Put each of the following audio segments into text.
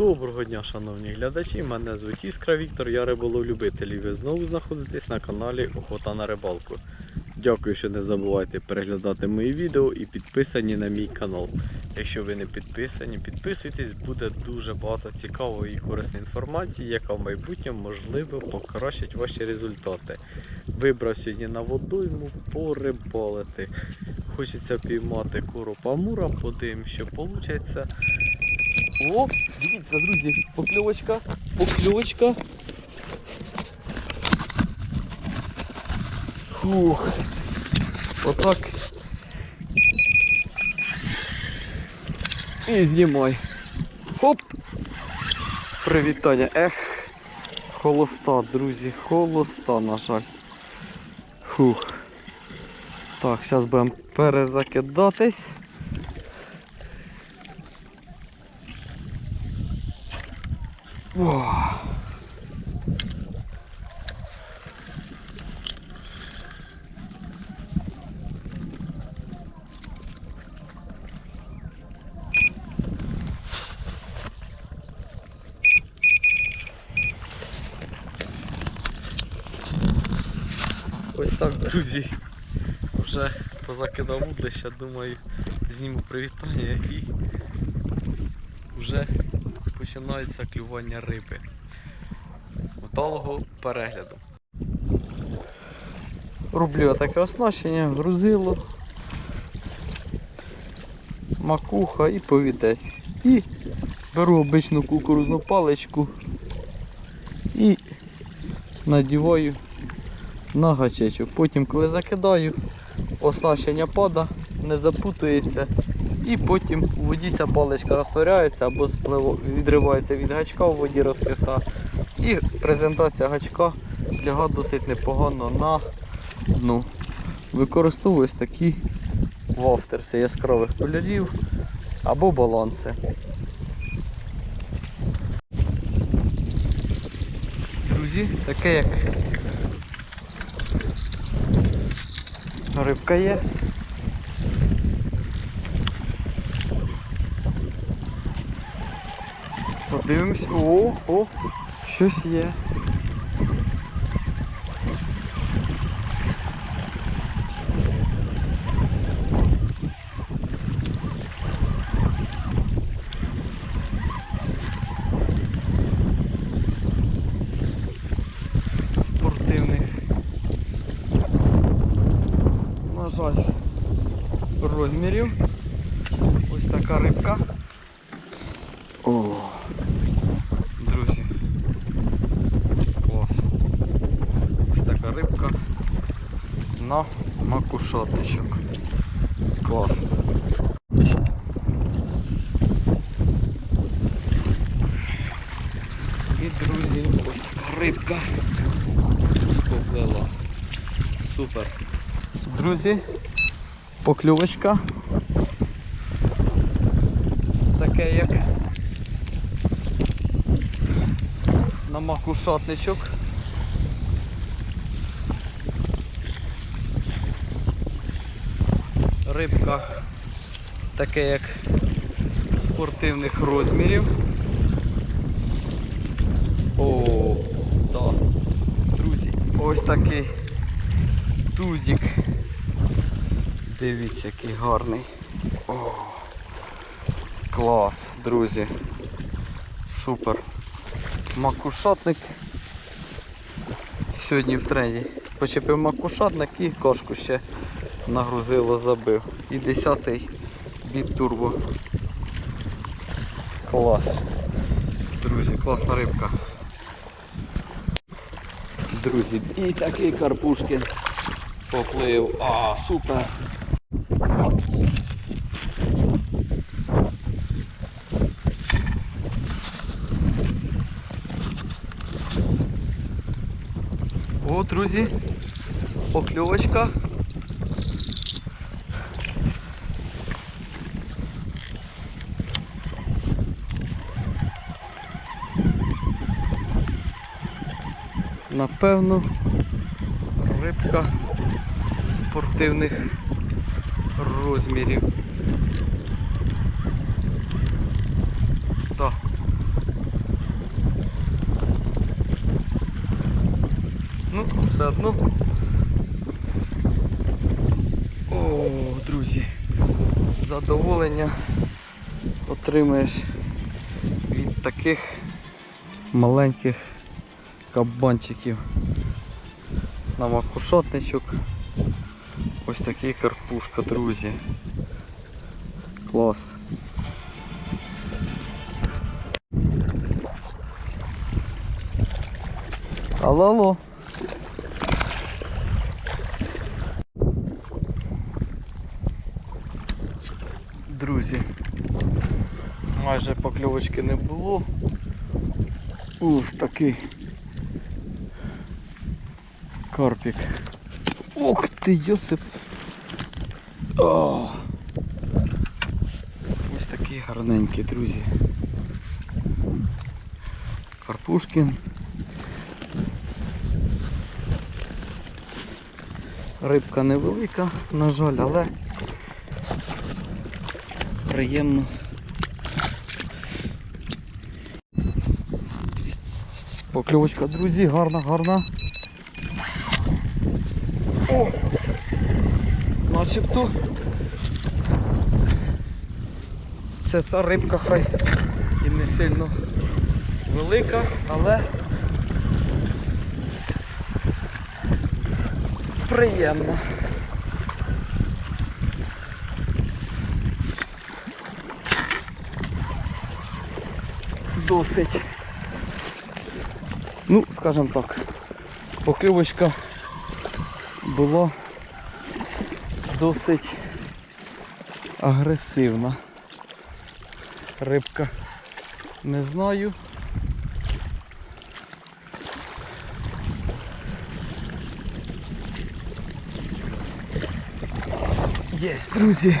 Доброго дня, шановні глядачі. Мене звуть Іскра Віктор, я риболовлюбитель і ви знову знаходитесь на каналі Охота на рибалку. Дякую, що не забувайте переглядати мої відео і підписані на мій канал. Якщо ви не підписані, підписуйтесь, буде дуже багато цікавої і корисної інформації, яка в майбутньому можливо покращить ваші результати. Вибрав сьогодні на водойму порибалити. Хочеться піймати коропа амура, подивимось, що вийде. О, дивіться, друзі, покльовочка, покльовочка. Фух. Отак. І знімай. Хоп! Привітання. Ех, холоста, друзі, холоста, на жаль. Фух. Так, зараз будемо перезакидатись. О. Ось так, друзі. Вже позакидав вудлища, думаю, зніму привітання і вже починається клювання риби. Вдалого перегляду. Роблю таке оснащення, грузило, макуха і повідець. І беру обичну кукурузну паличку і надіваю на гачечок. Потім, коли закидаю, оснащення пада, не запутується. І потім у воді ця паличка розтворяється або відривається від гачка у воді розкиса. І презентація гачка ляга досить непогано на дну. Використовую ось такі вафтерси яскравих кольорів або баланси. Друзі, таке як рибка є. Подивимось. О, о, щось є. Спортивних. На жаль, розмірів. Ось така рибка. О, друзі. Клас. Ось така рибка на макушатичок. Клас. І, друзі, ось така рибка. Поплила. Супер. Друзі, покльовочка. Таке як на макушатничок. Рибка таке як спортивних розмірів. О, так. Друзі, ось такий тузик. Дивіться, який гарний. О, клас, друзі. Супер. Макушатник. Сьогодні в тренді. Почепив макушатник і кошку ще нагрузило, забив. І 10-й від турбо. Клас. Друзі, класна рибка. Друзі, і такий карпушкін поплив. А, супер. О, друзі, покльовочка. напевно, рибка спортивних розмірів. Да. Ну, все одно. О, друзі, задоволення отримаєш від таких маленьких кабанчиків на макушотничок. Ось такий карпушка, друзі. Клас. Алло, алло. Друзі, майже покльовочки не було. Ух, такий карпік. Ух ти, Йосип. О! Ось такий гарненький, друзі. Карпушкін. Рибка невелика, на жаль, але приємно. Покльовочка, друзі, гарна, гарна. О! Начебто. Це та рибка хай і не сильно велика, але приємно. Досить. Ну, скажімо так, покльовочка була досить агресивна. Рибка не знаю. Єсть, друзі.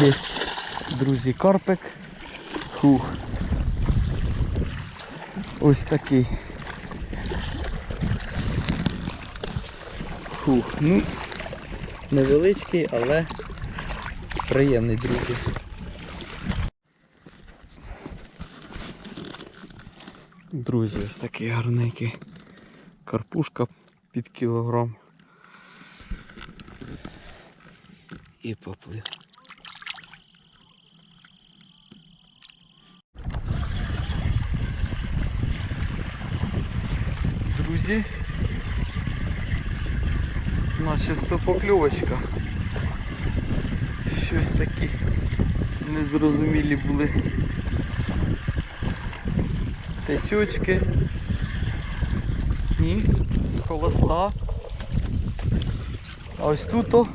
Єсть, друзі, карпик. Фух. Ось такий. Фух, ну, невеличкий, але приємний, друзі. Друзі, ось такий гарненький карпушка під кілограм. І поплив. Друзі, начебто покльовочка. Щось такі незрозумілі були течочки. Ні, холоста. А ось тут о,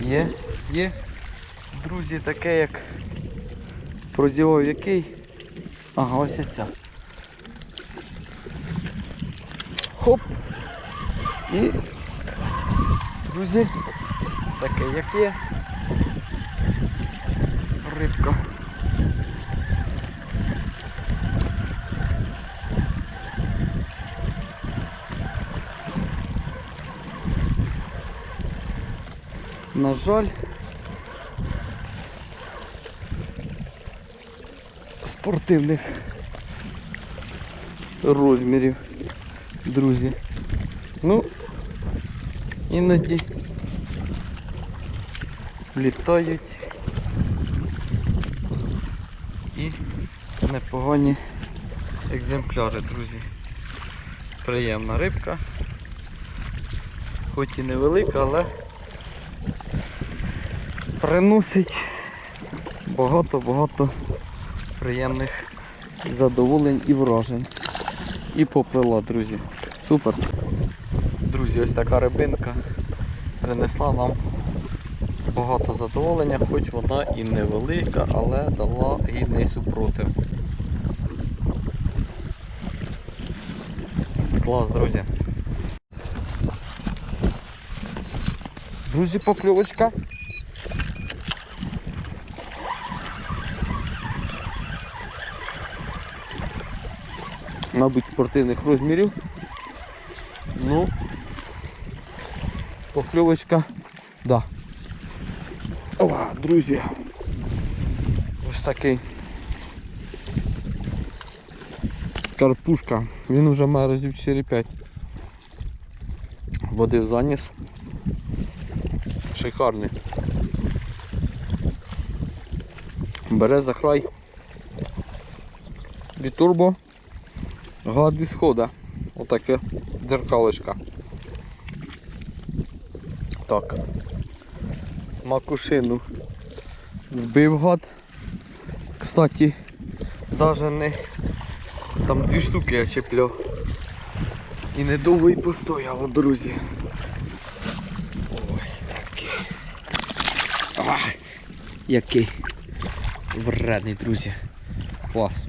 є, є, друзі, таке як продівав який. Ага, ось ця. Хоп! І, друзі, таке як є. Рибка. На жаль, спортивних розмірів, друзі. Ну, іноді літають і непогані екземпляри, друзі. Приємна рибка, хоч і невелика, але приносить багато-багато приємних задоволень і вражень. І поплила, друзі. Супер. Друзі, ось така рибинка принесла нам багато задоволення, хоч вона і невелика, але дала гідний супротив. Клас, друзі. Друзі, покльовочка. Мабуть, спортивних розмірів. Ну, покльовочка, да. Ова, друзі, Ось такий. Карпушка. Він уже має разів 4-5. Водив заніс. Шикарний. Бере за край. Бітурбо. Гад від схода. Отаке дзеркалочка. Так. Макушину збив гад. Кстати, даже не там дві штуки я чіпляв. І недовго і постояло, друзі. Ось такий. А, який вредний, друзі. Клас.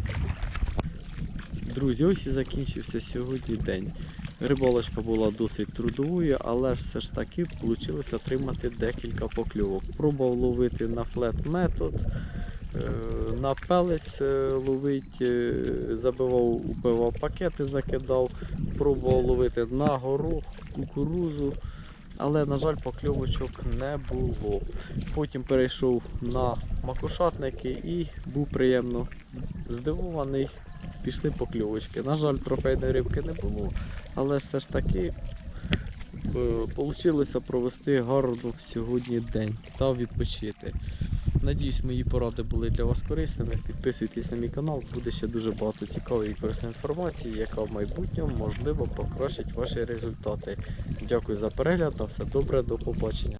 Друзі, ось і закінчився сьогодні день. Рибалочка була досить трудовою, але все ж таки вийшло отримати декілька покльовок. Пробував ловити на флет метод, е, на пелець е, ловить, е, забивав, убивав пакети, закидав, пробував ловити на горох, кукурузу. Але, на жаль, покльовочок не було. Потім перейшов на макушатники і був приємно здивований. Пішли покльовочки. На жаль, трофейної рибки не було, але все ж таки вийшло провести гарно сьогодні день та відпочити. Надіюсь, мої поради були для вас корисними. Підписуйтесь на мій канал, буде ще дуже багато цікавої і корисної інформації, яка в майбутньому можливо покращить ваші результати. Дякую за перегляд, на все добре, до побачення.